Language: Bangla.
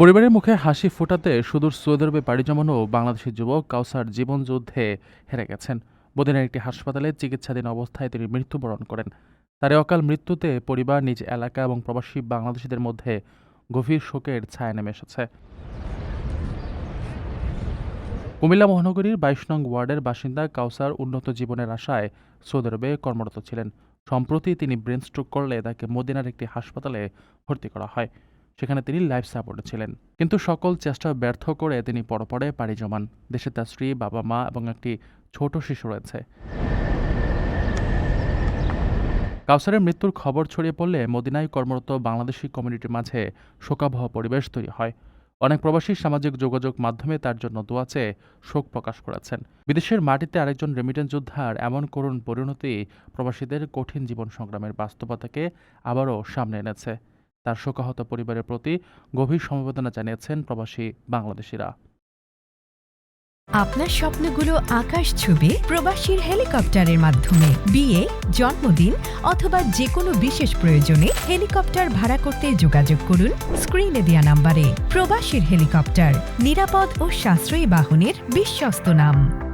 পরিবারের মুখে হাসি ফোটাতে সুদূর সৌদি আরবে পাড়ি জমানো বাংলাদেশি যুবক কাউসার জীবনযুদ্ধে হেরে গেছেন। বদিনের একটি হাসপাতালে চিকিৎসাধীন অবস্থায় তিনি মৃত্যুবরণ করেন। তার অকাল মৃত্যুতে পরিবার, নিজ এলাকা এবং প্রবাসী বাংলাদেশিদের মধ্যে গভীর শোকের ছায়া নেমে এসেছে। কুমিল্লা মহানগরীর বাইশ নং ওয়ার্ডের বাসিন্দা কাউসার উন্নত জীবনের আশায় সৌদি আরবে কর্মরত ছিলেন। সম্প্রতি তিনি ব্রেন স্ট্রোক করলে তাকে মদিনার একটি হাসপাতালে ভর্তি করা হয়। সেখানে তিনি লাইফ সাপোর্টে ছিলেন। কিন্তু সকল চেষ্টা ব্যর্থ করে তিনি পরপরে পাড়ি জমান। দেশে তার স্ত্রী, বাবা, মা এবং একটি ছোট শিশু রয়েছে। কাউসারের মৃত্যুর খবর ছড়িয়ে পড়লে মদিনায় কর্মরত বাংলাদেশি কমিউনিটির মাঝে শোকাবহ পরিবেশ তৈরি হয়। অনেক প্রবাসী সামাজিক যোগাযোগ মাধ্যমে তার জন্য দোয়া চেয়ে শোক প্রকাশ করেছেন। বিদেশের মাটিতে আরেকজন রেমিটেন্স যোদ্ধার এমন করুণ পরিণতি প্রবাসীদের কঠিন জীবন সংগ্রামের বাস্তবতাকে আবারও সামনে এনেছে। তার শোকাহত পরিবারের প্রতি গভীর সমবেদনা জানিয়েছেন প্রবাসী বাংলাদেশিরা। আপনার স্বপ্নগুলো আকাশ ছুবে প্রবাসীর হেলিকপ্টারের মাধ্যমে। বিয়ে, জন্মদিন অথবা যে কোনো বিশেষ প্রয়োজনে হেলিকপ্টার ভাড়া করতে যোগাযোগ করুন স্ক্রিনে দেওয়া নাম্বারে। প্রবাসীর হেলিকপ্টার নিরাপদ ও সাশ্রয়ী বাহনের বিশ্বস্ত নাম।